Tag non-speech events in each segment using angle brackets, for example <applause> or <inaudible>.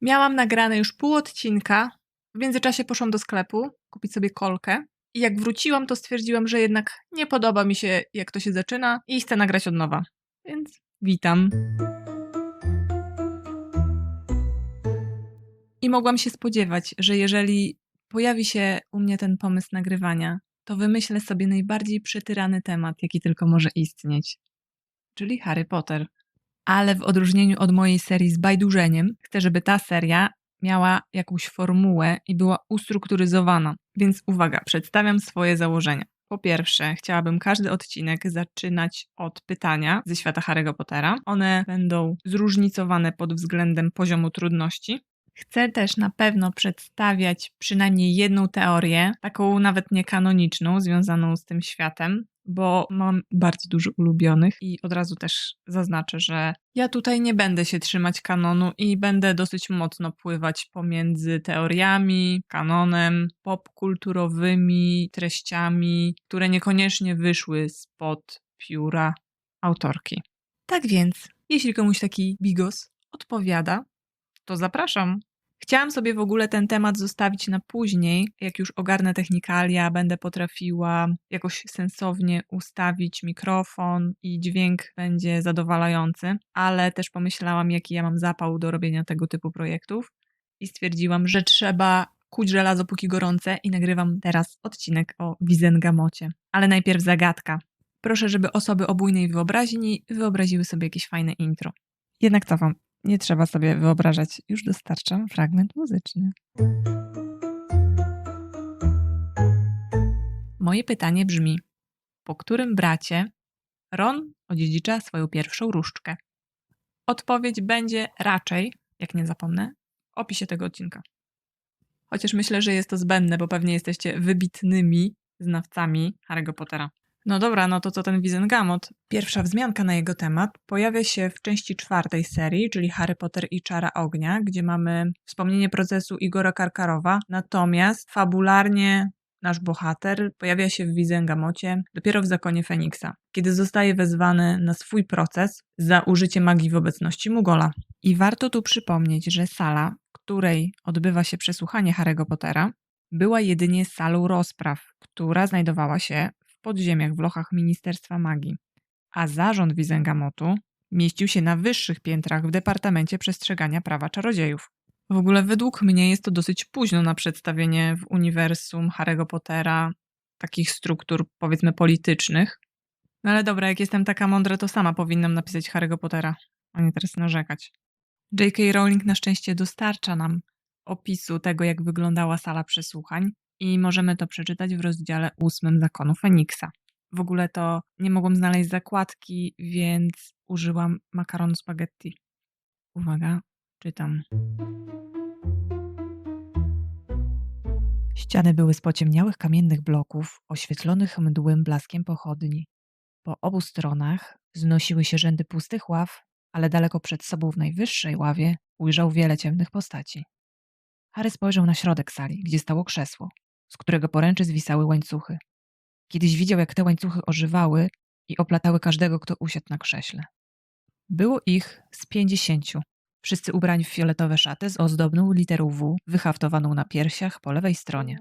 Miałam nagrane już pół odcinka. W międzyczasie poszłam do sklepu kupić sobie kolkę. I jak wróciłam, to stwierdziłam, że jednak nie podoba mi się, jak to się zaczyna i chcę nagrać od nowa. Więc witam. I mogłam się spodziewać, że jeżeli pojawi się u mnie ten pomysł nagrywania, to wymyślę sobie najbardziej przetyrany temat, jaki tylko może istnieć. Czyli Harry Potter. Ale w odróżnieniu od mojej serii z bajdurzeniem, chcę, żeby ta seria miała jakąś formułę i była ustrukturyzowana. Więc uwaga, przedstawiam swoje założenia. Po pierwsze, chciałabym każdy odcinek zaczynać od pytania ze świata Harry'ego Pottera. One będą zróżnicowane pod względem poziomu trudności. Chcę też na pewno przedstawiać przynajmniej jedną teorię, taką nawet niekanoniczną, związaną z tym światem, bo mam bardzo dużo ulubionych i od razu też zaznaczę, że ja tutaj nie będę się trzymać kanonu i będę dosyć mocno pływać pomiędzy teoriami, kanonem, popkulturowymi treściami, które niekoniecznie wyszły spod pióra autorki. Tak więc, jeśli komuś taki bigos odpowiada, to zapraszam. Chciałam sobie w ogóle ten temat zostawić na później, jak już ogarnę technikalia, będę potrafiła jakoś sensownie ustawić mikrofon i dźwięk będzie zadowalający, ale też pomyślałam, jaki ja mam zapał do robienia tego typu projektów i stwierdziłam, że trzeba kuć żelazo póki gorące i nagrywam teraz odcinek o Wizengamocie. Ale najpierw zagadka. Proszę, żeby osoby o bujnej wyobraźni wyobraziły sobie jakieś fajne intro. Jednak cofam. Nie trzeba sobie wyobrażać, już dostarczam fragment muzyczny. Moje pytanie brzmi: po którym bracie Ron odziedzicza swoją pierwszą różdżkę? Odpowiedź będzie raczej, jak nie zapomnę, w opisie tego odcinka. Chociaż myślę, że jest to zbędne, bo pewnie jesteście wybitnymi znawcami Harry'ego Pottera. No dobra, no to co ten Wizengamot? Pierwsza wzmianka na jego temat pojawia się w części czwartej serii, czyli Harry Potter i Czara Ognia, gdzie mamy wspomnienie procesu Igora Karkarowa, natomiast fabularnie nasz bohater pojawia się w Wizengamocie dopiero w Zakonie Feniksa, kiedy zostaje wezwany na swój proces za użycie magii w obecności Mugola. I warto tu przypomnieć, że sala, w której odbywa się przesłuchanie Harry'ego Pottera, była jedynie salą rozpraw, która znajdowała się podziemiach w lochach Ministerstwa Magii, a zarząd Wizengamotu mieścił się na wyższych piętrach w Departamencie Przestrzegania Prawa Czarodziejów. W ogóle według mnie jest to dosyć późno na przedstawienie w uniwersum Harry'ego Pottera takich struktur, powiedzmy, politycznych. No ale dobra, jak jestem taka mądra, to sama powinnam napisać Harry'ego Pottera, a nie teraz narzekać. J.K. Rowling na szczęście dostarcza nam opisu tego, jak wyglądała sala przesłuchań, i możemy to przeczytać w rozdziale ósmym Zakonu Feniksa. W ogóle to nie mogłam znaleźć zakładki, więc użyłam makaronu spaghetti. Uwaga, czytam. Ściany były z pociemniałych kamiennych bloków, oświetlonych mdłym blaskiem pochodni. Po obu stronach znosiły się rzędy pustych ław, ale daleko przed sobą w najwyższej ławie ujrzał wiele ciemnych postaci. Harry spojrzał na środek sali, gdzie stało krzesło z którego poręczy zwisały łańcuchy. Kiedyś widział, jak te łańcuchy ożywały i oplatały każdego, kto usiadł na krześle. Było ich z pięćdziesięciu, wszyscy ubrani w fioletowe szaty z ozdobną literą W wyhaftowaną na piersiach po lewej stronie.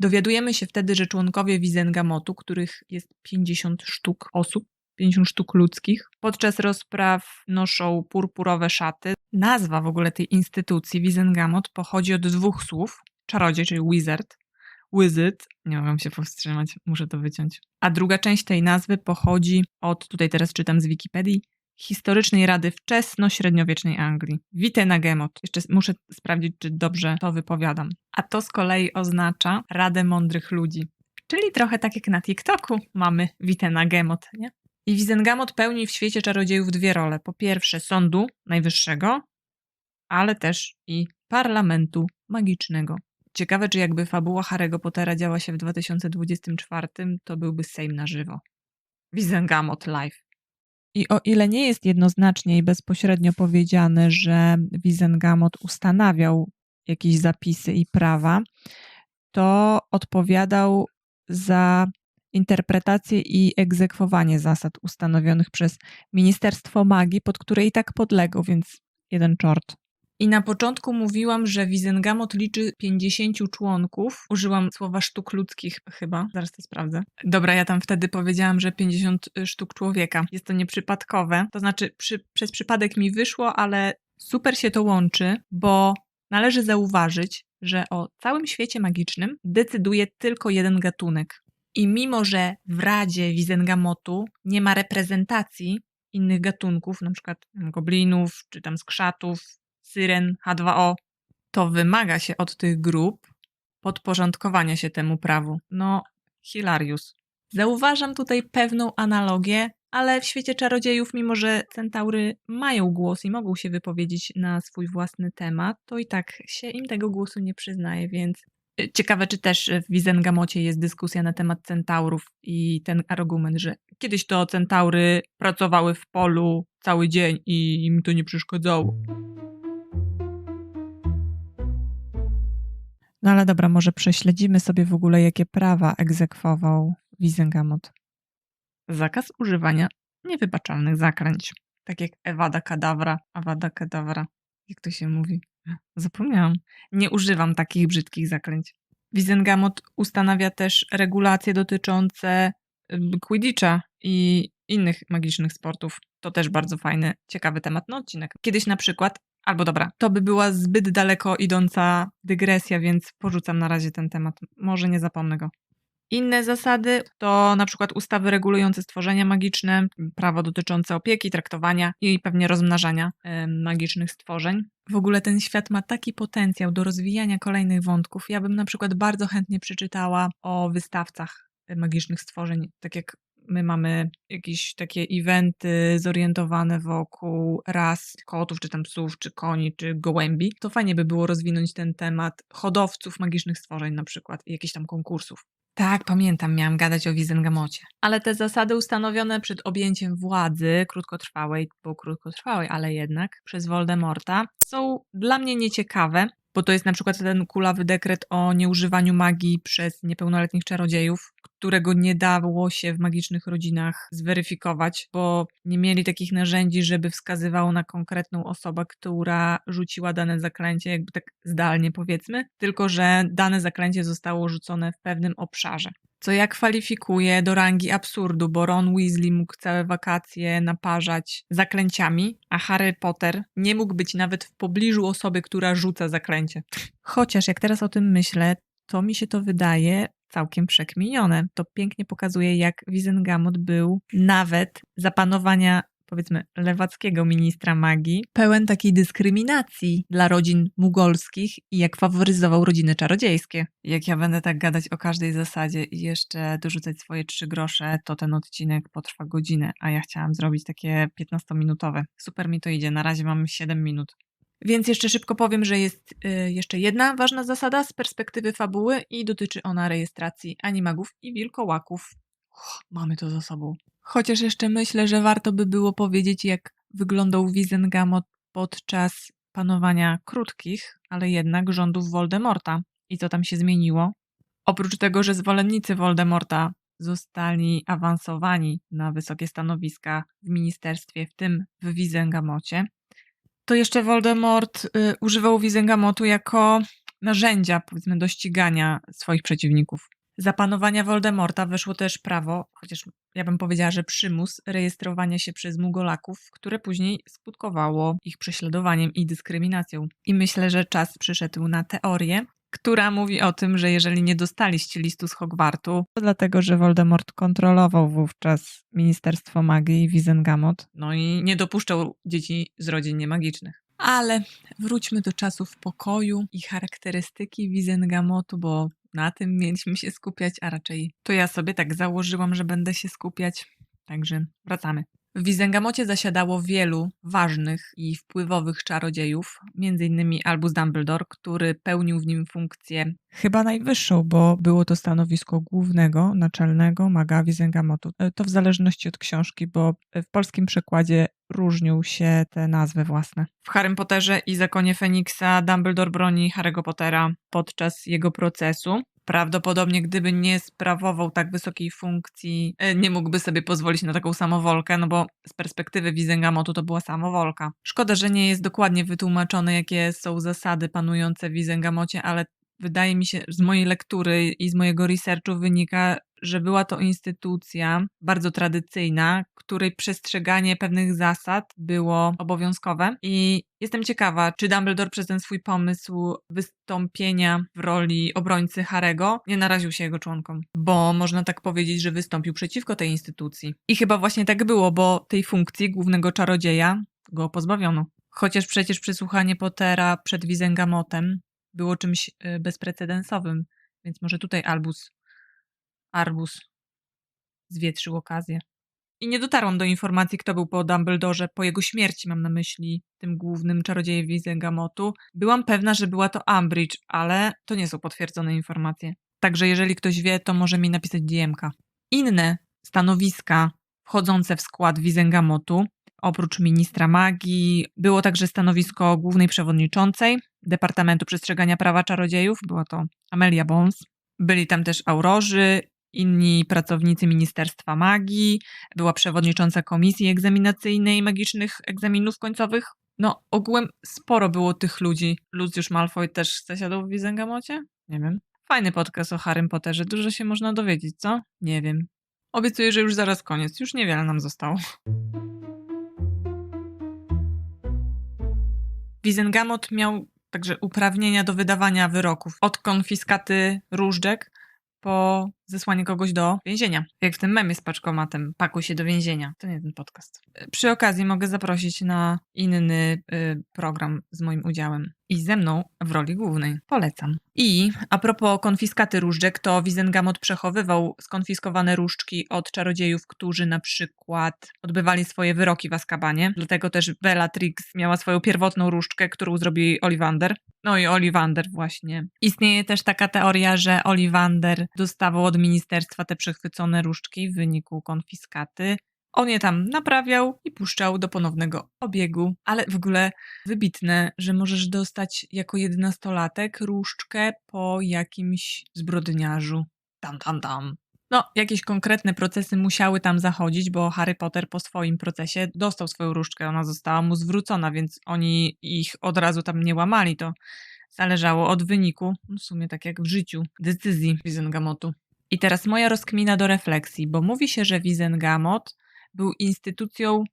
Dowiadujemy się wtedy, że członkowie Wizengamotu, których jest 50 sztuk osób, 50 sztuk ludzkich. Podczas rozpraw noszą purpurowe szaty. Nazwa w ogóle tej instytucji, Wizengamot, pochodzi od dwóch słów. Czarodziej, czyli wizard, wizard, nie mogę się powstrzymać, muszę to wyciąć. A druga część tej nazwy pochodzi od, tutaj teraz czytam z Wikipedii, historycznej rady wczesno-średniowiecznej Anglii. Witenagemot. Jeszcze muszę sprawdzić, czy dobrze to wypowiadam. A to z kolei oznacza Radę Mądrych Ludzi. Czyli trochę tak jak na TikToku mamy Witenagemot, nie? I Wizengamot pełni w świecie czarodziejów dwie role. Po pierwsze sądu najwyższego, ale też i parlamentu magicznego. Ciekawe, czy jakby fabuła Harry'ego Pottera działa się w 2024, to byłby Sejm na żywo. Wizengamot live. I o ile nie jest jednoznacznie i bezpośrednio powiedziane, że Wizengamot ustanawiał jakieś zapisy i prawa, to odpowiadał za interpretację i egzekwowanie zasad ustanowionych przez Ministerstwo Magii, pod które i tak podległ, więc jeden czort. I na początku mówiłam, że Wizengamot liczy 50 członków. Użyłam słowa sztuk ludzkich chyba, zaraz to sprawdzę. Dobra, ja tam wtedy powiedziałam, że 50 sztuk człowieka. Jest to nieprzypadkowe, to znaczy przy, przez przypadek mi wyszło, ale super się to łączy, bo należy zauważyć, że o całym świecie magicznym decyduje tylko jeden gatunek. I mimo, że w Radzie Wizengamotu nie ma reprezentacji innych gatunków, przykład goblinów, czy tam skrzatów, syren, H2O, to wymaga się od tych grup podporządkowania się temu prawu. No, hilarius. Zauważam tutaj pewną analogię, ale w świecie czarodziejów, mimo że centaury mają głos i mogą się wypowiedzieć na swój własny temat, to i tak się im tego głosu nie przyznaje, więc ciekawe, czy też w Wizengamocie jest dyskusja na temat centaurów i ten argument, że kiedyś to centaury pracowały w polu cały dzień i im to nie przeszkadzało. No ale dobra, może prześledzimy sobie w ogóle, jakie prawa egzekwował Wizengamot. Zakaz używania niewybaczalnych zakręć, tak jak Ewada Kadawra, Awada Kadawra, jak to się mówi. Zapomniałam. Nie używam takich brzydkich zaklęć. Wizengamot ustanawia też regulacje dotyczące Quidditcha i innych magicznych sportów. To też bardzo fajny, ciekawy temat na odcinek. Kiedyś na przykład Albo dobra, to by była zbyt daleko idąca dygresja, więc porzucam na razie ten temat. Może nie zapomnę go. Inne zasady to na przykład ustawy regulujące stworzenia magiczne, prawo dotyczące opieki, traktowania i pewnie rozmnażania magicznych stworzeń. W ogóle ten świat ma taki potencjał do rozwijania kolejnych wątków. Ja bym na przykład bardzo chętnie przeczytała o wystawcach magicznych stworzeń, tak jak my mamy jakieś takie eventy zorientowane wokół ras kotów, czy tam psów, czy koni, czy gołębi, to fajnie by było rozwinąć ten temat hodowców magicznych stworzeń na przykład i jakichś tam konkursów. Tak, pamiętam, miałam gadać o Wizengamocie. Ale te zasady ustanowione przed objęciem władzy krótkotrwałej, bo krótkotrwałej, ale jednak przez Voldemorta, są dla mnie nieciekawe, bo to jest na przykład ten kulawy dekret o nieużywaniu magii przez niepełnoletnich czarodziejów, którego nie dało się w magicznych rodzinach zweryfikować, bo nie mieli takich narzędzi, żeby wskazywało na konkretną osobę, która rzuciła dane zaklęcie, jakby tak zdalnie powiedzmy, tylko że dane zaklęcie zostało rzucone w pewnym obszarze co ja kwalifikuję do rangi absurdu, bo Ron Weasley mógł całe wakacje naparzać zaklęciami, a Harry Potter nie mógł być nawet w pobliżu osoby, która rzuca zaklęcie. Chociaż jak teraz o tym myślę, to mi się to wydaje całkiem przekminione. To pięknie pokazuje, jak Wizengamot był nawet za panowania powiedzmy, lewackiego ministra magii, pełen takiej dyskryminacji dla rodzin mugolskich i jak faworyzował rodziny czarodziejskie. Jak ja będę tak gadać o każdej zasadzie i jeszcze dorzucać swoje trzy grosze, to ten odcinek potrwa godzinę, a ja chciałam zrobić takie 15-minutowe. Super mi to idzie, na razie mam 7 minut. Więc jeszcze szybko powiem, że jest y, jeszcze jedna ważna zasada z perspektywy fabuły i dotyczy ona rejestracji animagów i wilkołaków. Uch, mamy to za sobą. Chociaż jeszcze myślę, że warto by było powiedzieć, jak wyglądał Wizengamot podczas panowania krótkich, ale jednak rządów Voldemorta i co tam się zmieniło. Oprócz tego, że zwolennicy Voldemorta zostali awansowani na wysokie stanowiska w ministerstwie, w tym w Wizengamocie, to jeszcze Voldemort y, używał Wizengamotu jako narzędzia, powiedzmy, do ścigania swoich przeciwników. Za panowania Voldemorta weszło też prawo, chociaż ja bym powiedziała, że przymus rejestrowania się przez Mugolaków, które później skutkowało ich prześladowaniem i dyskryminacją. I myślę, że czas przyszedł na teorię, która mówi o tym, że jeżeli nie dostaliście listu z Hogwartu, to dlatego, że Voldemort kontrolował wówczas Ministerstwo Magii i Wizengamot, no i nie dopuszczał dzieci z rodzin niemagicznych. Ale wróćmy do czasów pokoju i charakterystyki Wizengamotu, bo na tym mieliśmy się skupiać, a raczej to ja sobie tak założyłam, że będę się skupiać. Także wracamy. W Wizengamocie zasiadało wielu ważnych i wpływowych czarodziejów, m.in. Albus Dumbledore, który pełnił w nim funkcję chyba najwyższą, bo było to stanowisko głównego, naczelnego maga Wizengamotu. E, to w zależności od książki, bo w polskim przekładzie różnią się te nazwy własne. W Harrym Potterze i Zakonie Feniksa Dumbledore broni Harry'ego Pottera podczas jego procesu. Prawdopodobnie gdyby nie sprawował tak wysokiej funkcji, e, nie mógłby sobie pozwolić na taką samowolkę, no bo z perspektywy Wizengamotu to była samowolka. Szkoda, że nie jest dokładnie wytłumaczone, jakie są zasady panujące w Wizengamocie, ale wydaje mi się, z mojej lektury i z mojego researchu wynika, że była to instytucja bardzo tradycyjna, której przestrzeganie pewnych zasad było obowiązkowe. I jestem ciekawa, czy Dumbledore przez ten swój pomysł wystąpienia w roli obrońcy Harego nie naraził się jego członkom, bo można tak powiedzieć, że wystąpił przeciwko tej instytucji. I chyba właśnie tak było, bo tej funkcji głównego czarodzieja go pozbawiono. Chociaż przecież przesłuchanie Pottera przed Wizengamotem było czymś y, bezprecedensowym, więc może tutaj Albus, Arbus zwietrzył okazję. I nie dotarłam do informacji, kto był po Dumbledore, po jego śmierci mam na myśli, tym głównym czarodziejem Wizengamotu. Byłam pewna, że była to Umbridge, ale to nie są potwierdzone informacje. Także jeżeli ktoś wie, to może mi napisać DM-ka. Inne stanowiska wchodzące w skład Wizengamotu, oprócz ministra magii, było także stanowisko głównej przewodniczącej Departamentu Przestrzegania Prawa Czarodziejów, była to Amelia Bones. Byli tam też aurorzy, inni pracownicy Ministerstwa Magii, była przewodnicząca Komisji Egzaminacyjnej Magicznych Egzaminów Końcowych. No, ogółem sporo było tych ludzi. Lucius Malfoy też zasiadł w Wizengamocie? Nie wiem. Fajny podcast o Harrym Potterze, dużo się można dowiedzieć, co? Nie wiem. Obiecuję, że już zaraz koniec, już niewiele nam zostało. Wizengamot miał także uprawnienia do wydawania wyroków. Od konfiskaty różdżek po zesłanie kogoś do więzienia. Jak w tym memie z paczkomatem, pakuj się do więzienia. To nie ten podcast. Przy okazji mogę zaprosić na inny y, program z moim udziałem i ze mną w roli głównej. Polecam. I a propos konfiskaty różdżek, to Wizengamot przechowywał skonfiskowane różdżki od czarodziejów, którzy na przykład odbywali swoje wyroki w Azkabanie. Dlatego też Bellatrix miała swoją pierwotną różdżkę, którą zrobił jej Ollivander. No i Ollivander właśnie. Istnieje też taka teoria, że Ollivander dostawał od ministerstwa te przechwycone różdżki w wyniku konfiskaty. On je tam naprawiał i puszczał do ponownego obiegu, ale w ogóle wybitne, że możesz dostać jako jedenastolatek różdżkę po jakimś zbrodniarzu. Tam, tam, tam. No, jakieś konkretne procesy musiały tam zachodzić, bo Harry Potter po swoim procesie dostał swoją różdżkę, ona została mu zwrócona, więc oni ich od razu tam nie łamali. To zależało od wyniku, w sumie tak jak w życiu, decyzji Wizengamotu. I teraz moja rozkmina do refleksji, bo mówi się, że Wizengamot był instytucją,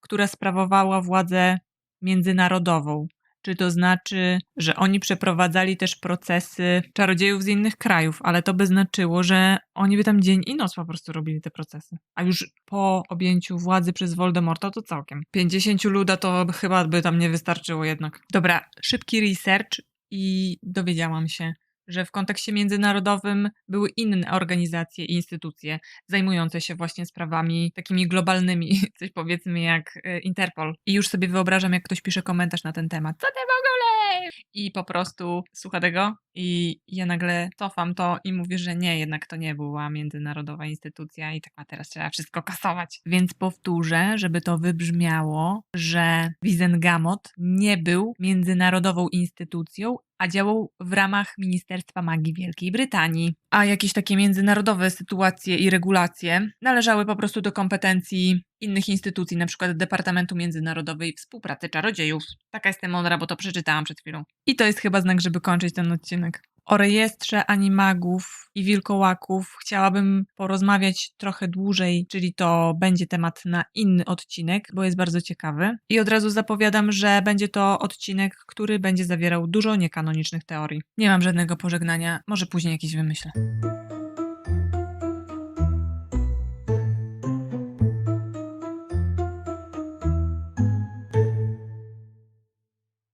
która sprawowała władzę międzynarodową. Czy to znaczy, że oni przeprowadzali też procesy czarodziejów z innych krajów, ale to by znaczyło, że oni by tam dzień i noc po prostu robili te procesy. A już po objęciu władzy przez Voldemorta to całkiem. 50 luda to chyba by tam nie wystarczyło jednak. Dobra, szybki research i dowiedziałam się, że w kontekście międzynarodowym były inne organizacje i instytucje zajmujące się właśnie sprawami takimi globalnymi, <laughs> coś powiedzmy jak e, Interpol. I już sobie wyobrażam, jak ktoś pisze komentarz na ten temat. Co ty w ogóle? I po prostu słucha tego i ja nagle cofam to i mówię, że nie, jednak to nie była międzynarodowa instytucja i tak ma teraz trzeba wszystko kasować. Więc powtórzę, żeby to wybrzmiało, że Wizengamot nie był międzynarodową instytucją, a działał w ramach Ministerstwa Magii Wielkiej Brytanii. A jakieś takie międzynarodowe sytuacje i regulacje należały po prostu do kompetencji innych instytucji, na przykład Departamentu Międzynarodowej Współpracy Czarodziejów. Taka jestem mądra, bo to przeczytałam przed chwilą. I to jest chyba znak, żeby kończyć ten odcinek. O rejestrze animagów i wilkołaków chciałabym porozmawiać trochę dłużej, czyli to będzie temat na inny odcinek, bo jest bardzo ciekawy. I od razu zapowiadam, że będzie to odcinek, który będzie zawierał dużo niekanonicznych teorii. Nie mam żadnego pożegnania, może później jakieś wymyślę.